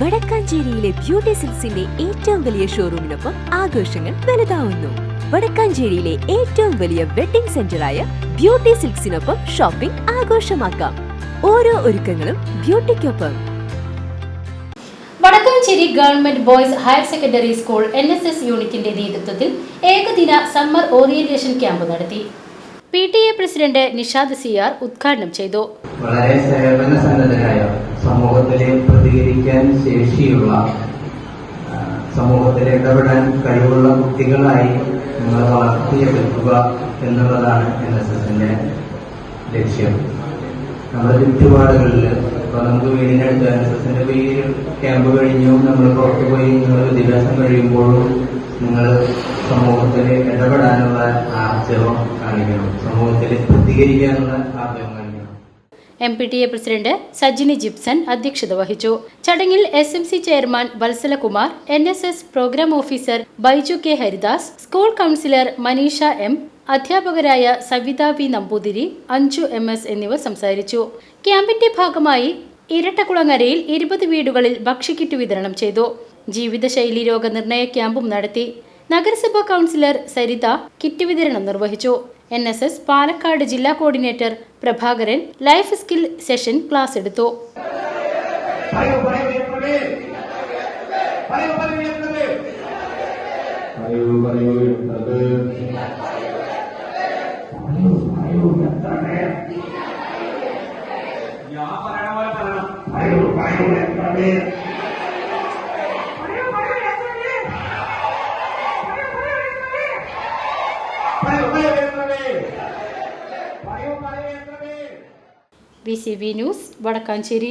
വടക്കാഞ്ചേരിയിലെ beauty സിൽസിന്റെ ഏറ്റവും വലിയ ഷോറൂമിനൊപ്പം ആഘോഷങ്ങൾ വലുതാവുന്നു. വടക്കാഞ്ചേരിയിലെ ഏറ്റവും വലിയ വെഡിംഗ് സെന്ററായ ബ്യൂട്ടി സിൽക്സിനൊപ്പം ഷോപ്പിംഗ് ആഘോഷമാക്കാം. ഓരോ ഒരുക്കങ്ങളും ബ്യൂട്ടിക്കൊപ്പം. Vadakkanchery government boys higher secondary school N S S യൂണിറ്റിന്റെ നേതൃത്വത്തിൽ ഏകദിന സമ്മർ ഓറിയന്റേഷൻ ക്യാമ്പ് നടത്തി. P T A president Nishad Siyar ഉദ്ഘാടനം ചെയ്തു. വളരെ സേവന സന്നദ്ധരായ സമൂഹത്തിലെ പ്രതികരിക്കാൻ ശേഷിയുള്ള സമൂഹത്തിൽ ഇടപെടാൻ കഴിവുള്ള കുട്ടികളായി നിങ്ങളെ വളർത്തിയെടുക്കുക എന്നുള്ളതാണ് എൻ എസ് എസിന്റെ ലക്ഷ്യം. നമ്മുടെ ചുറ്റുപാടുകളിൽ ഇപ്പൊ നമുക്ക് വീടിനടുത്ത് എൻ എസ് എസിന്റെ ഈ ക്യാമ്പ് കഴിഞ്ഞു നമ്മൾ പുറത്തു പോയി നിങ്ങൾ വിദ്യാഭ്യാസം കഴിയുമ്പോഴും നിങ്ങൾ സമൂഹത്തിൽ ഇടപെടാനുള്ള ആർജവം കാണിക്കണം. സമൂഹത്തിൽ പ്രതികരിക്കാനുള്ള കാണിക്കണം. M P T A president Sajini Jipson അധ്യക്ഷത വഹിച്ചു. ചടങ്ങിൽ S M C chairman Vatsalakumar N S S programme officer Baiju K Haridas school counsellor Maneesha M അധ്യാപകരായ Savitha V Namboothiri Anju M S എന്നിവർ സംസാരിച്ചു. ക്യാമ്പിന്റെ ഭാഗമായി ഇരട്ടക്കുളങ്ങരയിൽ ഇരുപത് വീടുകളിൽ ഭക്ഷ്യക്കിറ്റ് വിതരണം ചെയ്തു. ജീവിതശൈലി രോഗനിർണയ ക്യാമ്പും നടത്തി. നഗരസഭാ കൗൺസിലർ സരിത കിറ്റ് വിതരണം നിർവഹിച്ചു. എൻ എസ് എസ് പാലക്കാട് ജില്ലാ coordinator Prabhakaran life skill session class എടുത്തു. പറയണം. B C B news Vadakkanchery.